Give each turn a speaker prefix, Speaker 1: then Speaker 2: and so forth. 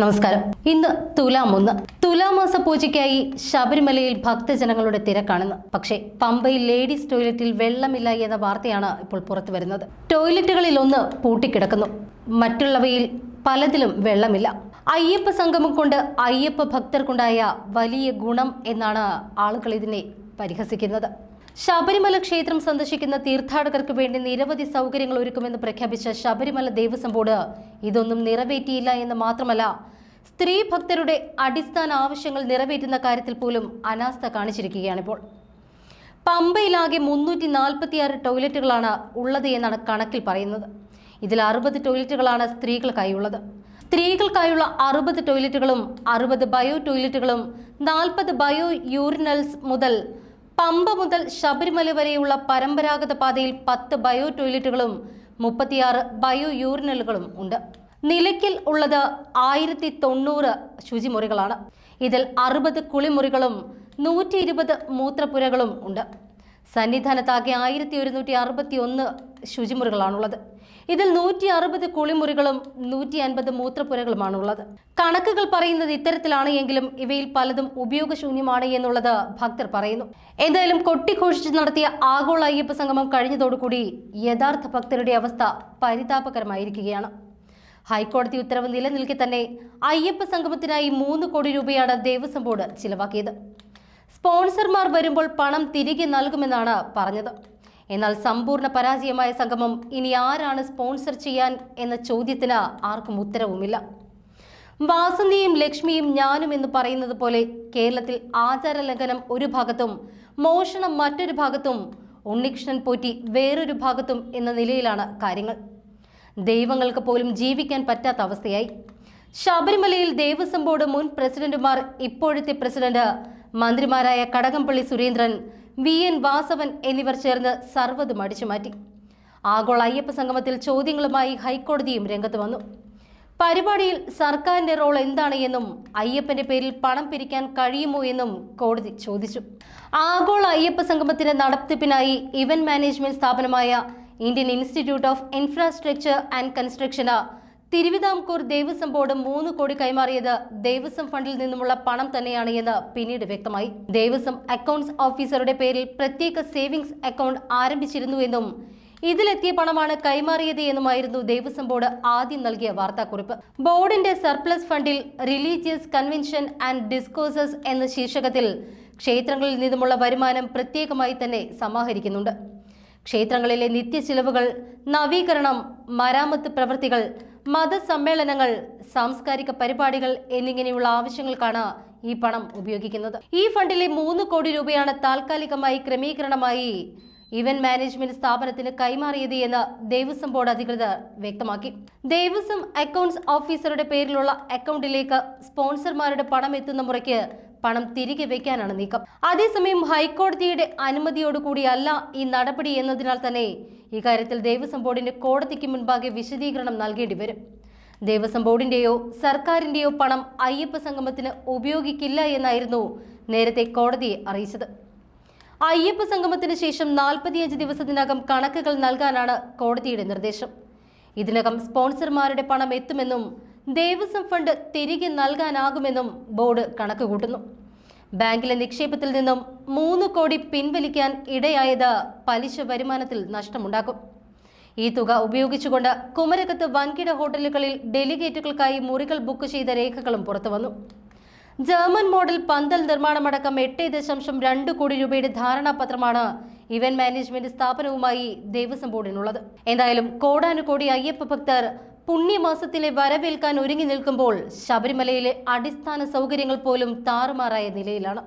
Speaker 1: നമസ്കാരം. ഇന്ന് തുലാം ഒന്ന്. തുലാമാസ പൂജയ്ക്കായി ശബരിമലയിൽ ഭക്തജനങ്ങളുടെ തിരക്കാണെന്ന്. പക്ഷേ പമ്പയിൽ ലേഡീസ് ടോയ്ലറ്റിൽ വെള്ളമില്ല എന്ന വാർത്തയാണ് ഇപ്പോൾ പുറത്തു വരുന്നത്. ടോയ്ലറ്റുകളിൽ ഒന്ന് പൂട്ടിക്കിടക്കുന്നു. മറ്റുള്ളവയിൽ പലതിലും വെള്ളമില്ല. അയ്യപ്പ സംഗമം കൊണ്ട് അയ്യപ്പ ഭക്തർക്കുണ്ടായ വലിയ ഗുണം എന്നാണ് ആളുകൾ ഇതിനെ പരിഹസിക്കുന്നത്. ശബരിമല ക്ഷേത്രം സന്ദർശിക്കുന്ന തീർത്ഥാടകർക്ക് വേണ്ടി നിരവധി സൗകര്യങ്ങൾ ഒരുക്കുമെന്ന് പ്രഖ്യാപിച്ച ശബരിമല ദേവസ്വം ബോർഡ് ഇതൊന്നും നിറവേറ്റിയില്ല എന്ന് മാത്രമല്ല സ്ത്രീ ഭക്തരുടെ അടിസ്ഥാന ആവശ്യങ്ങൾ നിറവേറ്റുന്ന കാര്യത്തിൽ പോലും അനാസ്ഥ കാണിച്ചിരിക്കുകയാണിപ്പോൾ. പമ്പയിലാകെ മുന്നൂറ്റി നാൽപ്പത്തിയാറ് ടോയ്ലറ്റുകളാണ് ഉള്ളത് എന്നാണ് കണക്കിൽ പറയുന്നത്. ഇതിൽ അറുപത് ടോയ്ലറ്റുകളാണ് സ്ത്രീകൾക്കായുള്ളത്. സ്ത്രീകൾക്കായുള്ള അറുപത് ടോയ്ലറ്റുകളും അറുപത് ബയോ ടോയ്ലറ്റുകളും നാൽപ്പത് ബയോ യൂറിനൽസ് മുതൽ പമ്പ മുതൽ ശബരിമല വരെയുള്ള പരമ്പരാഗത പാതയിൽ പത്ത് ബയോ ടോയ്ലറ്റുകളും മുപ്പത്തിയാറ് ബയോ യൂറിനലുകളും ഉണ്ട്. നിലയ്ക്കൽ ഉള്ളത് ആയിരത്തി തൊണ്ണൂറ് ശുചിമുറികളാണ്. ഇതിൽ അറുപത് കുളിമുറികളും നൂറ്റി ഇരുപത് മൂത്രപ്പുരകളും ഉണ്ട്. സന്നിധാനത്താകെ ആയിരത്തി ഒരുന്നൂറ്റി അറുപത്തി ഒന്ന് ശുചിമുറികളാണുള്ളത്. ഇതിൽ നൂറ്റി അറുപത് കുളിമുറികളും നൂറ്റി അൻപത് മൂത്രപ്പുരകളുമാണുള്ളത്. കണക്കുകൾ പറയുന്നത് ഇത്തരത്തിലാണ് എങ്കിലും ഇവയിൽ പലതും ഉപയോഗശൂന്യമാണ് എന്നുള്ളത് ഭക്തർ പറയുന്നു. എന്തായാലും കൊട്ടിഘോഷിച്ച് നടത്തിയ ആഗോള അയ്യപ്പ സംഗമം കഴിഞ്ഞതോടുകൂടി യഥാർത്ഥ ഭക്തരുടെ അവസ്ഥ പരിതാപകരമായിരിക്കുകയാണ്. ഹൈക്കോടതി ഉത്തരവ് നിലനിൽക്കെ തന്നെ അയ്യപ്പ സംഗമത്തിനായി മൂന്ന് കോടി രൂപയാണ് ദേവസ്വം ബോർഡ് ചിലവാക്കിയത്. സ്പോൺസർമാർ വരുമ്പോൾ പണം തിരികെ നൽകുമെന്നാണ് പറഞ്ഞത്. എന്നാൽ സമ്പൂർണ പരാജയമായ സംഗമം ഇനി ആരാണ് സ്പോൺസർ ചെയ്യാൻ എന്ന ചോദ്യത്തിന് ആർക്കും ഉത്തരവുമില്ല. വാസന്തിയും ലക്ഷ്മിയും ഞാനും എന്ന് പറയുന്നത് പോലെ കേരളത്തിൽ ആചാര ലംഘനം ഒരു ഭാഗത്തും മോഷണം മറ്റൊരു ഭാഗത്തും ഉണ്ണികൃഷ്ണൻ പോറ്റി വേറൊരു ഭാഗത്തും എന്ന നിലയിലാണ് കാര്യങ്ങൾ. ദൈവങ്ങൾക്ക് പോലും ജീവിക്കാൻ പറ്റാത്ത അവസ്ഥയായി. ശബരിമലയിൽ ദേവസ്വം ബോർഡ് മുൻ പ്രസിഡന്റുമാർ ഇപ്പോഴത്തെ പ്രസിഡന്റ് മന്ത്രിമാരായ കടകംപള്ളി സുരേന്ദ്രൻ വി എൻ വാസവൻ എന്നിവർ ചേർന്ന് സർവതും അടിച്ചുമാറ്റി ആഗോള അയ്യപ്പ സംഗമത്തിൽ ചോദ്യങ്ങളുമായി ഹൈക്കോടതിയും രംഗത്ത് വന്നു. പരിപാടിയിൽ സർക്കാരിന്റെ റോൾ എന്താണ് എന്നും അയ്യപ്പന്റെ പേരിൽ പണം പിരിക്കാൻ കഴിയുമോ എന്നും കോടതി ചോദിച്ചു. ആഗോള അയ്യപ്പ സംഗമത്തിന്റെ നടത്തിപ്പിനായി ഇവന്റ് മാനേജ്മെന്റ് സ്ഥാപനമായ Indian institute of infrastructure and കൺസ്ട്രക്ഷന് Thiruvithamkoor Devaswom board മൂന്ന് കോടി കൈമാറിയത് ദേവസ്വം ഫണ്ടിൽ നിന്നുമുള്ള പണം തന്നെയാണ് എന്ന് പിന്നീട് വ്യക്തമായി. ദേവസ്വം അക്കൗണ്ട്സ് ഓഫീസറുടെ പേരിൽ പ്രത്യേക സേവിങ്സ് അക്കൗണ്ട് ആരംഭിച്ചിരുന്നു ആരംഭിച്ചിരുന്നുവെന്നും ഇതിലെത്തിയ പണമാണ് കൈമാറിയത് എന്നുമായിരുന്നു ദേവസ്വം ബോർഡ് ആദ്യം നൽകിയ വാർത്താക്കുറിപ്പ്. ബോർഡിന്റെ സർപ്ലസ് ഫണ്ടിൽ റിലീജിയസ് കൺവെൻഷൻ ആൻഡ് ഡിസ്കോസസ് എന്ന ശീർഷകത്തിൽ ക്ഷേത്രങ്ങളിൽ നിന്നുമുള്ള വരുമാനം പ്രത്യേകമായി തന്നെ സമാഹരിക്കുന്നുണ്ട്. ക്ഷേത്രങ്ങളിലെ നിത്യ ചിലവുകൾ നവീകരണം മരാമത്ത് പ്രവൃത്തികൾ മതസമ്മേളനങ്ങൾ സാംസ്കാരിക പരിപാടികൾ എന്നിങ്ങനെയുള്ള ആവശ്യങ്ങൾക്കാണ് ഈ പണം ഉപയോഗിക്കുന്നത്. ഈ ഫണ്ടിലെ മൂന്ന് കോടി രൂപയാണ് താൽക്കാലികമായി ക്രമീകരണമായി ഇവന്റ് മാനേജ്മെന്റ് സ്ഥാപനത്തിന് കൈമാറിയത് എന്ന് ദേവസ്വം ബോർഡ് അധികൃതർ വ്യക്തമാക്കി. ദേവസ്വം അക്കൗണ്ട്സ് ഓഫീസറുടെ പേരിലുള്ള അക്കൗണ്ടിലേക്ക് സ്പോൺസർമാരുടെ പണം എത്തുന്ന മുറയ്ക്ക് പണം തിരികെ വെക്കാനാണ് നീക്കം. അതേസമയം ഹൈക്കോടതിയുടെ അനുമതിയോടുകൂടിയല്ല ഈ നടപടി എന്നതിനാൽ തന്നെ ഇക്കാര്യത്തിൽ ദേവസ്വം ബോർഡിന്റെ കോടതിക്ക് മുൻപാകെ വിശദീകരണം നൽകേണ്ടി വരും. ദേവസ്വം ബോർഡിന്റെയോ സർക്കാരിന്റെയോ പണം അയ്യപ്പ സംഗമത്തിന് ഉപയോഗിക്കില്ല എന്നായിരുന്നു നേരത്തെ കോടതിയെ അറിയിച്ചത്. അയ്യപ്പ സംഗമത്തിന് ശേഷം നാൽപ്പത്തിയഞ്ച് ദിവസത്തിനകം കണക്കുകൾ നൽകാനാണ് കോടതിയുടെ നിർദ്ദേശം. ഇതിനകം സ്പോൺസർമാരുടെ പണം എത്തുമെന്നും ദേവസ്വം ഫണ്ട് തിരികെ നൽകാനാകുമെന്നും ബോർഡ് കണക്കുകൂട്ടുന്നു. ബാങ്കിലെ നിക്ഷേപത്തിൽ നിന്നും മൂന്ന് കോടി പിൻവലിക്കാൻ ഇടയായത് പലിശ വരുമാനത്തിൽ നഷ്ടമുണ്ടാക്കും. ഈ തുക ഉപയോഗിച്ചുകൊണ്ട് കുമരകത്ത് വൻകിട ഹോട്ടലുകളിൽ ഡെലിഗേറ്റുകൾക്കായി മുറികൾ ബുക്ക് ചെയ്ത രേഖകളും പുറത്തുവന്നു. ജർമ്മൻ മോഡൽ പന്തൽ നിർമ്മാണമടക്കം എട്ട് ദശാംശം രണ്ട് കോടി രൂപയുടെ ധാരണാപത്രമാണ് ഇവന്റ് മാനേജ്മെന്റ് സ്ഥാപനവുമായി ദേവസ്വം ബോർഡിനുള്ളത്. എന്തായാലും കോടാനുകോടി അയ്യപ്പ ഭക്തർ പുണ്യമാസത്തിലെ വരവേൽക്കാൻ ഒരുങ്ങി നിൽക്കുമ്പോൾ ശബരിമലയിലെ അടിസ്ഥാന സൗകര്യങ്ങൾ പോലും താറുമാറായ നിലയിലാണ്.